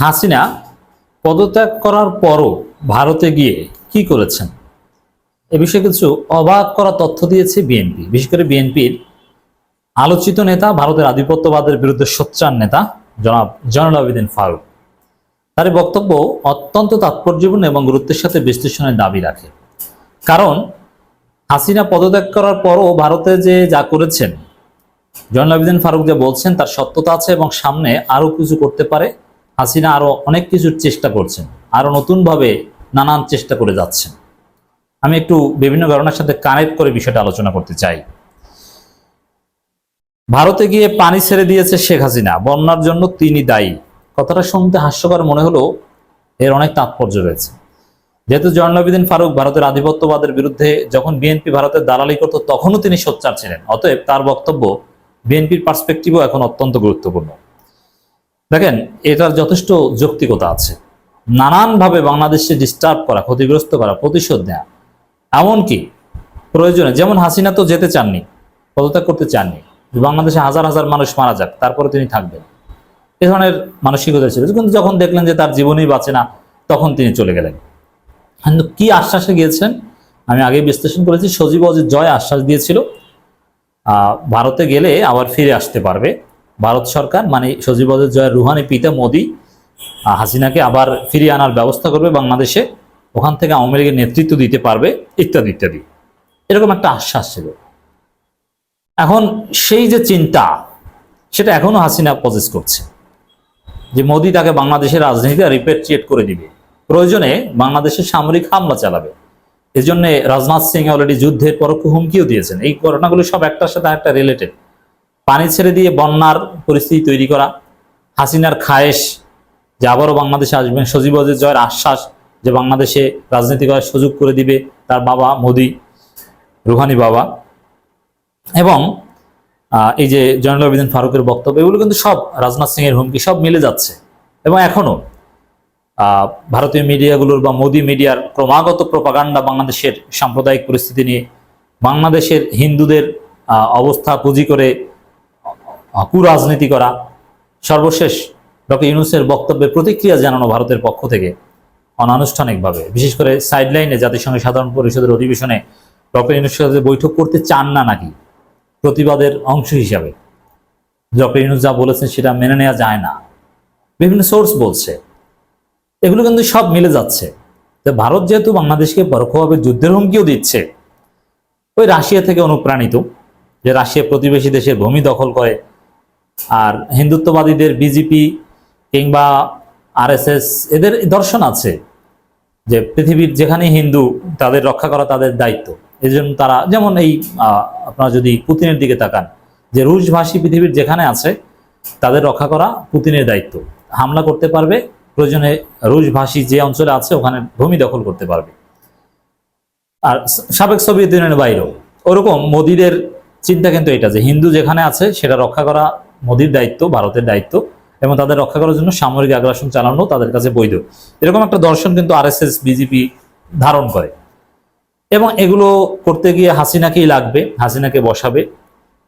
হাসিনা পদত্যাগ করার পরও ভারতে গিয়ে কি করেছেন? এ বিষয়ে কিছু অবাক করা তথ্য দিয়েছে বিএনপি বিশেষ করে বিএনপির আলোচিত নেতা, ভারতের আধিপত্যবাদের বিরুদ্ধে সোচ্চার নেতা, জনাব জয়নুল আবেদিন ফারুক। তার বক্তব্য অত্যন্ত তাৎপর্যপূর্ণ এবং গুরুত্বের সাথে বিশ্লেষণের দাবি রাখে। কারণ, হাসিনা পদত্যাগ করার পরও ভারতে যে যা করেছেন, জয়নুল আবেদিন ফারুক যে বলছেন, তার সত্যতা আছে এবং সামনে আরও কিছু করতে পারে। হাসিনা আরও অনেক কিছুর চেষ্টা করছেন, আরও নতুনভাবে নানান চেষ্টা করে যাচ্ছেন। আমি একটু বিভিন্ন কারণের সাথে কানেক্ট করে বিষয়টা আলোচনা করতে চাই। ভারতে গিয়ে পানি ছেড়ে দিয়েছে শেখ হাসিনা, বন্যার জন্য তিনি দায়ী। কথাটা শুনতে হাস্যকর মনে হলো এর অনেক তাৎপর্য রয়েছে। যেহেতু জয়নবিদিন ফারুক ভারতের আধিপত্যবাদের বিরুদ্ধে যখন বিএনপি ভারতের দালালি করত, তখনও তিনি সোচ্চার ছিলেন। অতএব তার বক্তব্য বিএনপির পার্সপেক্টিভও এখন অত্যন্ত গুরুত্বপূর্ণ। দেখেন, এটার যথেষ্ট যৌক্তিকতা আছে। নানানভাবে বাংলাদেশে ডিস্টার্ব করা, ক্ষতিগ্রস্ত করা, প্রতিশোধ নেওয়া এমনকি প্রয়োজনে, যেমন হাসিনা তো যেতে চাননি, পদত্যাগ করতে চাননি, বাংলাদেশে হাজার হাজার মানুষ মারা যাক, তারপরে তিনি থাকবেন। এ ধরনের মানসিকতা ছিল। কিন্তু যখন দেখলেন যে তার জীবনই বাঁচে না, তখন তিনি চলে গেলেন। কিন্তু কি আশ্বাসে গিয়েছেন? আমি আগে বিশ্লেষণ করেছি, সজীব অজিত জয় আশ্বাস দিয়েছিল ভারতে গেলে আবার ফিরে আসতে পারবে। ভারত সরকার মানে সজীব জয়ের রুহানি পিতা মোদী হাসিনাকে আবার ফিরিয়ে আনার ব্যবস্থা করবে বাংলাদেশে, ওখান থেকে আওয়ামী লীগের নেতৃত্ব দিতে পারবে, ইত্যাদি ইত্যাদি। এরকম একটা আশ্বাস ছিল। এখন সেই যে চিন্তা, সেটা এখনও হাসিনা পজেস করছে। যে মোদী তাকে বাংলাদেশের রাজনীতিতে রিপেট্রিয়েট করে দিবে। প্রয়োজনে বাংলাদেশের সামরিক হামলা চালাবে। এজন্য রাজনাথ সিং অলরেডি যুদ্ধের পরোক্ষ হুমকিও দিয়েছেন। এই ঘটনাগুলো সব একটার সাথে একটা রিলেটেড পানি ছেড়ে দিয়ে বন্যার পরিস্থিতি তৈরি করা হাসিনার খায়েশ যে আবারও বাংলাদেশে আসবেন। সজীব জয়ের আশ্বাস যে বাংলাদেশে রাজনীতি করার সুযোগ করে দিবে তার বাবা মোদি রুহানি বাবা। এবং এই যে জয়নুল আবেদিন ফারুকের বক্তব্য এগুলো কিন্তু সব রাজনাথ সিং এর হুমকি সব মিলে যাচ্ছে। এবং এখনও আহ, ভারতীয় মিডিয়াগুলোর বা মোদি মিডিয়ার ক্রমাগত প্রপাগান্ডা বাংলাদেশের সাম্প্রদায়িক পরিস্থিতি নিয়ে বাংলাদেশের হিন্দুদের অবস্থা পুঁজি করে কুরাজনীতি করা। সর্বশেষ ডক্টর ইউনুসের বক্তব্যের প্রতিক্রিয়া জানানো ভারতের পক্ষ থেকে অনানুষ্ঠানিকভাবে। বিশেষ করে সাইডলাইনে জাতিসংঘের সাধারণ পরিষদের অধিবেশনে ডক্টর ইউনুসের সাথে বৈঠক করতে চান না নাকি? প্রতিবাদের অংশ হিসাবে। ডক্টর ইউনুস যা বলেছেন সেটা মেনে নেওয়া যায় না। বিভিন্ন সোর্স বলছে। এগুলো কিন্তু সব মিলে যাচ্ছে। ভারত যেহেতু বাংলাদেশকে পরোক্ষভাবে যুদ্ধের হুমকিও দিচ্ছে, ওই রাশিয়া থেকে অনুপ্রাণিত, যে রাশিয়া প্রতিবেশী দেশের ভূমি দখল করে আর হিন্দুত্ববাদীদের বিজেপি কিংবা আরএসএস এদের দর্শন আছে যে পৃথিবীর যেখানে হিন্দু, তাদের রক্ষা করা তাদের দায়িত্ব। এই জন্য তারা, যেমন এই আপনারা যদি পুতিনের দিকে তাকান, যে রুশভাষী পৃথিবীর যেখানে আছে, তাদের রক্ষা করা পুতিনের দায়িত্ব। হামলা করতে পারবে, প্রয়োজনে রুশভাষী যে অঞ্চলে আছে, ওখানে ভূমি দখল করতে পারবে। আর সাবেক সোভিয়েত ইউনিয়নের বাইরেও। ওরকম মোদীদের চিন্তা কিন্তু এটা যে হিন্দু যেখানে আছে, সেটা রক্ষা করা মোদীর দায়িত্ব, ভারতের দায়িত্ব এবং তাদের রক্ষা করার জন্য সামরিক আগ্রাসন চালানো তাদের কাছে বৈধ। এরকম একটা দর্শন কিন্তু আরএসএস, বিজেপি ধারণ করে। এবং এগুলো করতে গিয়ে হাসিনাকেই লাগবে, হাসিনাকে বসাবে।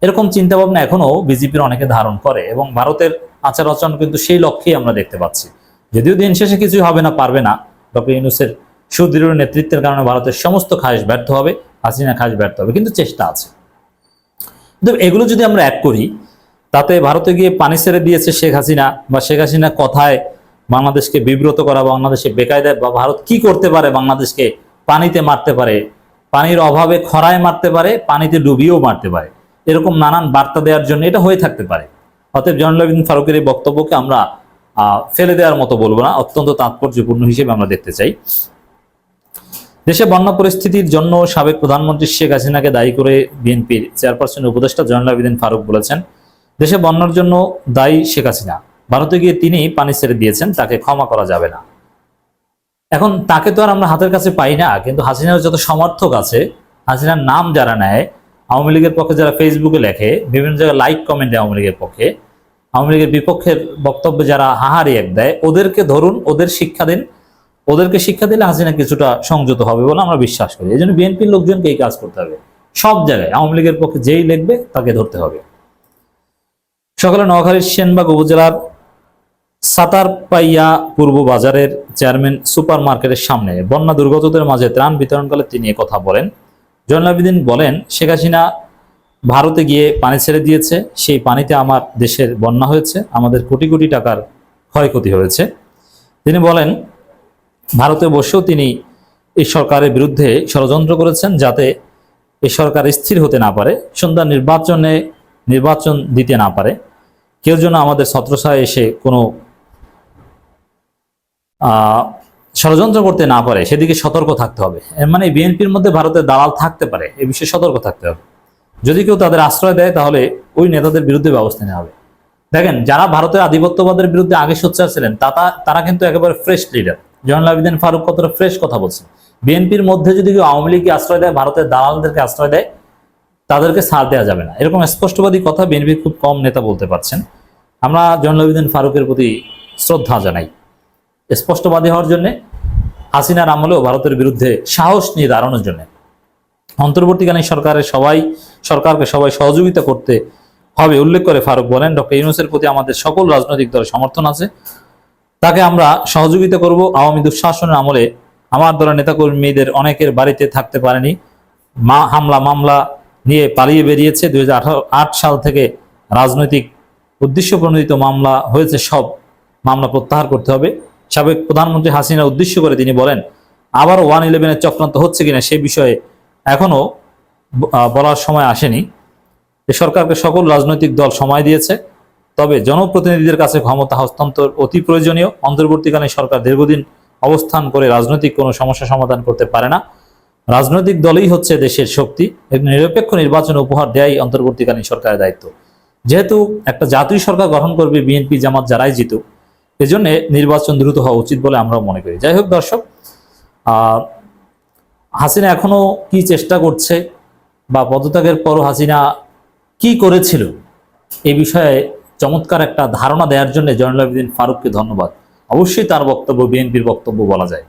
এরকম চিন্তা ভাবনা এখনও বিজেপির অনেকে ধারণ করে এবং ভারতের আচার আচরণ কিন্তু সেই লক্ষ্যেই আমরা দেখতে পাচ্ছি। যদিও দিন শেষে কিছুই হবে না, পারবে না। ডক্টর ইউনুসের সুদৃঢ় নেতৃত্বের কারণে ভারতের সমস্ত খাস ব্যর্থ হবে, হাসিনা খাস ব্যর্থ হবে, কিন্তু চেষ্টা আছে। কিন্তু এগুলো যদি আমরা এক করি তাতে ভারতে গিয়ে পানি ছেড়ে দিয়েছে শেখ হাসিনা বা শেখ হাসিনা কথায় বাংলাদেশকে বিব্রত করা বাংলাদেশে বেকায়দায় বা ভারত কি করতে পারে, বাংলাদেশকে পানিতে মারতে পারে, পানির অভাবে খরায় মারতে পারে, পানিতে ডুবিয়েও মারতে পারে, এরকম নানান বার্তা দেওয়ার জন্য এটা হয়ে থাকতে পারে। অতএব জয়নুল ফারুকের এই বক্তব্যকে আমরা ফেলে দেওয়ার মতো বলব না, অত্যন্ত তাৎপর্যপূর্ণ হিসেবে আমরা দেখতে চাই। দেশে বন্যা পরিস্থিতির জন্য সাবেক প্রধানমন্ত্রী শেখ হাসিনাকে দায়ী করে বিএনপির চেয়ারপারসন উপদেষ্টা জয়নুল আবেদিন ফারুক বলেছেন দেশে বন্যার জন্য দায়ী শেখ হাসিনা। ভারতে গিয়ে তিনি পানি ছেড়ে দিয়েছেন, তাকে ক্ষমা করা যাবে না। এখন তাকে তো আর আমরা হাতের কাছে পাই না, কিন্তু হাসিনার যত সমর্থক আছে, হাসিনার নাম যারা নেয়, আওয়ামী লীগের পক্ষে যারা ফেসবুকে লেখে, বিভিন্ন জায়গায় লাইক কমেন্ট দেয় আওয়ামী লীগের পক্ষে, আওয়ামী লীগের বিপক্ষের বক্তব্যে যারা হাহারি এক দেয়, ওদেরকে ধরুন, ওদের শিক্ষা দিন। ওদেরকে শিক্ষা দিলে হাসিনা কিছুটা সংযত হবে বলে আমরা বিশ্বাস করি। এই জন্য বিএনপির লোকজনকে এই কাজ করতে হবে। সব জায়গায় আওয়ামী লীগের পক্ষে যেই লিখবে, তাকে ধরতে হবে। সকালে নোয়াখালীর সেনবাগ উপজেলার সাতারপাইয়া পূর্ব বাজারের চেয়ারম্যান সুপার মার্কেটের সামনে বন্যা দুর্গতদের মাঝে ত্রাণ বিতরণকালে তিনি কথা বলেন। জয়নাল বলেন, শেখ হাসিনা ভারতে গিয়ে পানি ছেড়ে দিয়েছে, সেই পানিতে আমার দেশের বন্যা হয়েছে, আমাদের কোটি কোটি টাকার ক্ষয়ক্ষতি হয়েছে। তিনি বলেন, ভারতে বসেও তিনি এই সরকারের বিরুদ্ধে ষড়যন্ত্র করেছেন যাতে এই সরকার স্থির হতে না পারে সুন্দর নির্বাচনে নির্বাচন দিতে না পারে। কেউ যেন আমাদের ছত্রছায় এসে কোনো ষড়যন্ত্র করতে না পারে, সেদিকে সতর্ক থাকতে হবে। মানে বিএনপির মধ্যে ভারতের দালাল থাকতে পারে, এ বিষয়ে সতর্ক থাকতে হবে। যদি কেউ তাদের আশ্রয় দেয়, তাহলে ওই নেতাদের বিরুদ্ধে ব্যবস্থা নেওয়া হবে। দেখেন, যারা ভারতের আধিপত্যবাদের বিরুদ্ধে আগে সোচ্চার ছিলেন তারা কিন্তু একেবারে ফ্রেশ লিডার জয়নুল আবেদিন ফারুক কতটা ফ্রেশ কথা বলছেন। বিএনপির মধ্যে যদি কেউ আওয়ামী লীগকে আশ্রয় দেয়, ভারতের দালালদেরকে আশ্রয় দেয় তাদেরকে ছাড় দেওয়া যাবে না। এরকম স্পষ্টবাদী কথা বিএনপির খুব কম নেতা বলতে পারছেন। আমরা জয়নুল আবেদিন ফারুকের প্রতি শ্রদ্ধা জানাই। স্পষ্টবাদী হওয়ার জন্য, হাসিনার আমলেও ভারতের বিরুদ্ধে সাহস নিয়ে দাঁড়ানোর জন্য। অন্তর্বর্তীকালীন সরকারের সবাই, সরকারকে সবাই সহযোগিতা করতে হবে উল্লেখ করে ফারুক বলেন, ডক্টর ইউনুসের প্রতি আমাদের সকল রাজনৈতিক দলের সমর্থন আছে। তাকে আমরা সহযোগিতা করব। আওয়ামী দুঃশাসনের আমলে আমার দলের নেতাকর্মীদের অনেকের বাড়িতে থাকতে পারেনি। মা হামলা, মামলা নিয়ে পালিয়ে বেরিয়েছে। দুই হাজার আট সাল থেকে রাজনৈতিক উদ্দেশ্য প্রণোদিত মামলা হয়েছে সব। মামলা প্রত্যাহার করতে হবে। সাবেক প্রধানমন্ত্রী হাসিনা উদ্দেশ্য করে তিনি বলেন আবার ওয়ান ইলেভেনের চক্রান্ত হচ্ছে কিনা সে বিষয়ে এখনও আহ, বলার সময় আসেনি। সরকারকে সকল রাজনৈতিক দল সময় দিয়েছে তবে জনপ্রতিনিধিদের কাছে ক্ষমতা হস্তান্তর অতি প্রয়োজনীয়। অন্তর্বর্তীকালীন সরকার দীর্ঘদিন অবস্থান করে রাজনৈতিক কোনো সমস্যা সমাধান করতে পারে না। রাজনৈতিক দলই হচ্ছে দেশের শক্তি। একটি নিরপেক্ষ নির্বাচন উপহার দেয়াই অন্তর্বর্তীকালীন সরকারের দায়িত্ব। যেহেতু একটা জাতীয় সরকার গঠন করবে বিএনপি জামাত যারাই জিতুক, এজন্য নির্বাচন দ্রুত হওয়া উচিত বলে আমরাও মনে করি। যাই হোক দর্শক হাসিনা এখনও কি চেষ্টা করছে বা পদত্যাগের পর হাসিনা কি করেছিল এই বিষয়ে চমৎকার একটা ধারণা দেওয়ার জন্য জয়নুল আবেদিন ফারুককে ধন্যবাদ। অবশ্যই তার বক্তব্য, বিএনপির বক্তব্য বলা যায়।